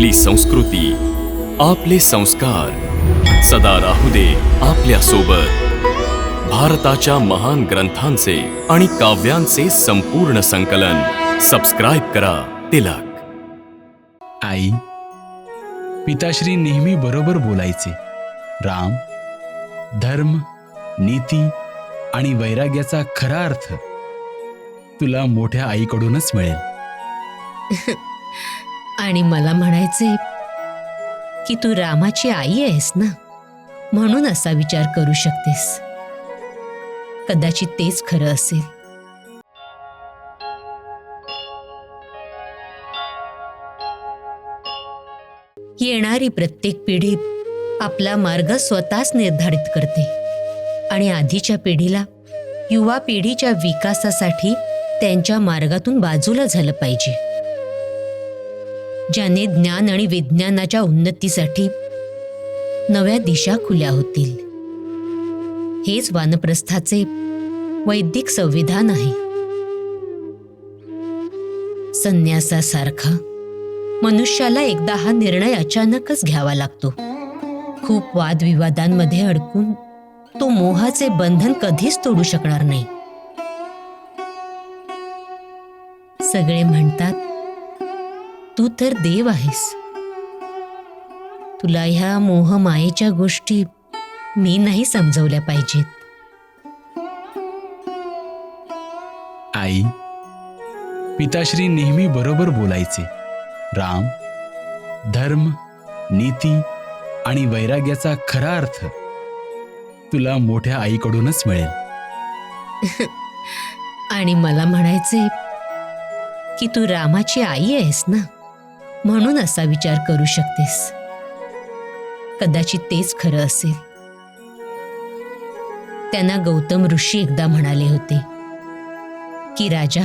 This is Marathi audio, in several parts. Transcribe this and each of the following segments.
आपली संस्कृती आपले संस्कार. सदा राहू दे आपल्यासोबत भारताच्या महान ग्रंथांचे आणि काव्यांचे संपूर्ण संकलन. सबस्क्राईब करा तिलक. आई पिताश्री नेहमी बरोबर बोलायचे. राम धर्म नीती आणि वैराग्याचा खरा अर्थ तुला मोठ्या आईकडूनच मिळेल. आणि मला म्हणायचे की तू रामाची आई आहेस ना? म्हणून असा विचार करू शकतेस. कदाचित तेच खरं असेल. येणारी प्रत्येक पिढी आपला मार्ग स्वतःच निर्धारित करते आणि आधीच्या पिढीला युवा पिढीच्या विकासासाठी त्यांच्या मार्गातून बाजूला झालं पाहिजे. ज्याने ज्ञान आणि विज्ञानाच्या उन्नतीसाठी नव्या दिशा खुल्या होतील. हेच वानप्रस्थाचे वैदिक संविधान आहे. संन्यासासारखा मनुष्याला एकदा हा निर्णय अचानकच घ्यावा लागतो. खूप वादविवादांमध्ये अडकून तो मोहाचे बंधन कधीच तोडू शकणार नाही. सगळे म्हणतात तू तर देव आहेस. तुला ह्या मोहमायेच्या गोष्टी मी नाही समजवल्या पाहिजेत. आई पिताश्री नेहमी बरोबर बोलायचे. राम धर्म नीती आणि वैराग्याचा खरा अर्थ तुला मोठ्या आईकडूनच मिळेल. आणि मला म्हणायचे की तू रामाची आई आहेस ना? म्हणून असा विचार करू शकतेस. कदाचित तेच खरं असेल. त्यांना गौतम ऋषी एकदा म्हणाले होते की राजा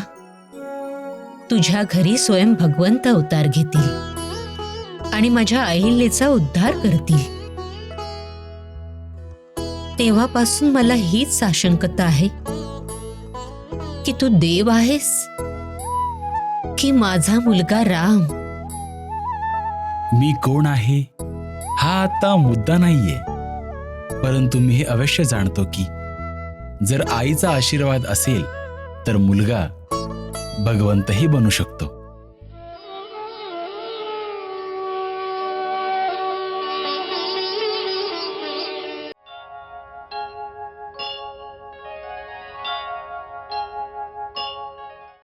तुझ्या घरी स्वयं भगवंत अवतार घेतील आणि माझ्या अहिल्याचा उद्धार करतील. तेव्हापासून मला हीच साशंकता आहे की तू देव आहेस की माझा मुलगा राम मी कोण आहे? हा आता मुद्दा नाहीये. परंतु मी हे अवश्य जाणतो की जर आईचा आशीर्वाद असेल तर मुलगा भगवंतही बनू शकतो.